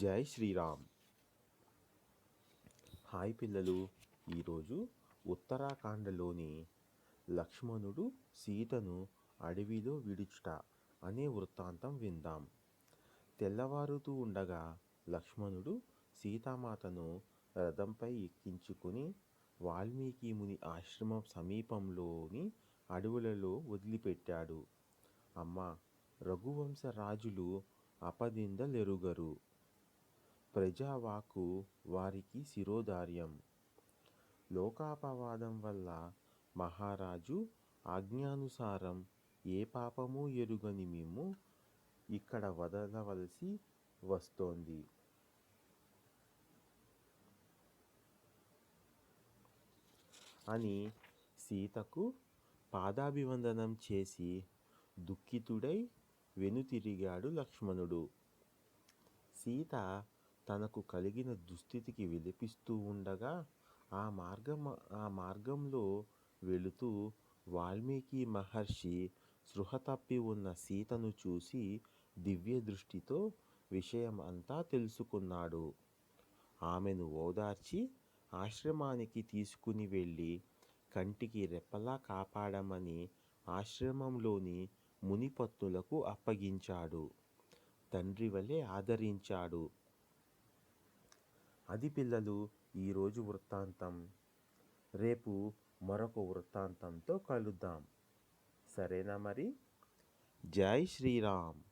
జై శ్రీరామ్. హాయ్ పిల్లలు ఈరోజు ఉత్తరాఖండలోని లక్ష్మణుడు సీతను అడవిలో విడుచుట అనే వృత్తాంతం విందాం. తెల్లవారుతూ ఉండగా లక్ష్మణుడు సీతామాతను రథంపై ఎక్కించుకుని వాల్మీకి ముని ఆశ్రమం సమీపంలోని అడవులలో వదిలిపెట్టాడు. అమ్మ రఘువంశ రాజులు అపదిందలెరుగరు ప్రజావాకు వారికి శిరోధార్యం. లోకాపవాదం వల్ల మహారాజు ఆజ్ఞానుసారం ఏ పాపము ఎరుగని మేము ఇక్కడ వదలవలసి వస్తోంది. అని సీతకు పాదాభివందనం చేసి దుఃఖితుడై వెనుతిరిగాడు లక్ష్మణుడు. సీత తనకు కలిగిన దుస్థితికి విలపిస్తూ ఉండగా ఆ మార్గం ఆ మార్గంలో వెళుతూ వాల్మీకి మహర్షి సృహ తప్పి ఉన్న సీతను చూసి దివ్య దృష్టితో విషయం అంతా తెలుసుకున్నాడు. ఆమెను ఓదార్చి ఆశ్రమానికి తీసుకుని వెళ్ళి కంటికి రెప్పలా కాపాడమని ఆశ్రమంలోని మునిపత్నులకు అప్పగించాడు. తండ్రి వలె ఆదరించాడు. అది పిల్లలు ఈరోజు వృత్తాంతం. రేపు మరొక వృత్తాంతంతో కలుద్దాం. సరేనా మరి? జై శ్రీరామ్.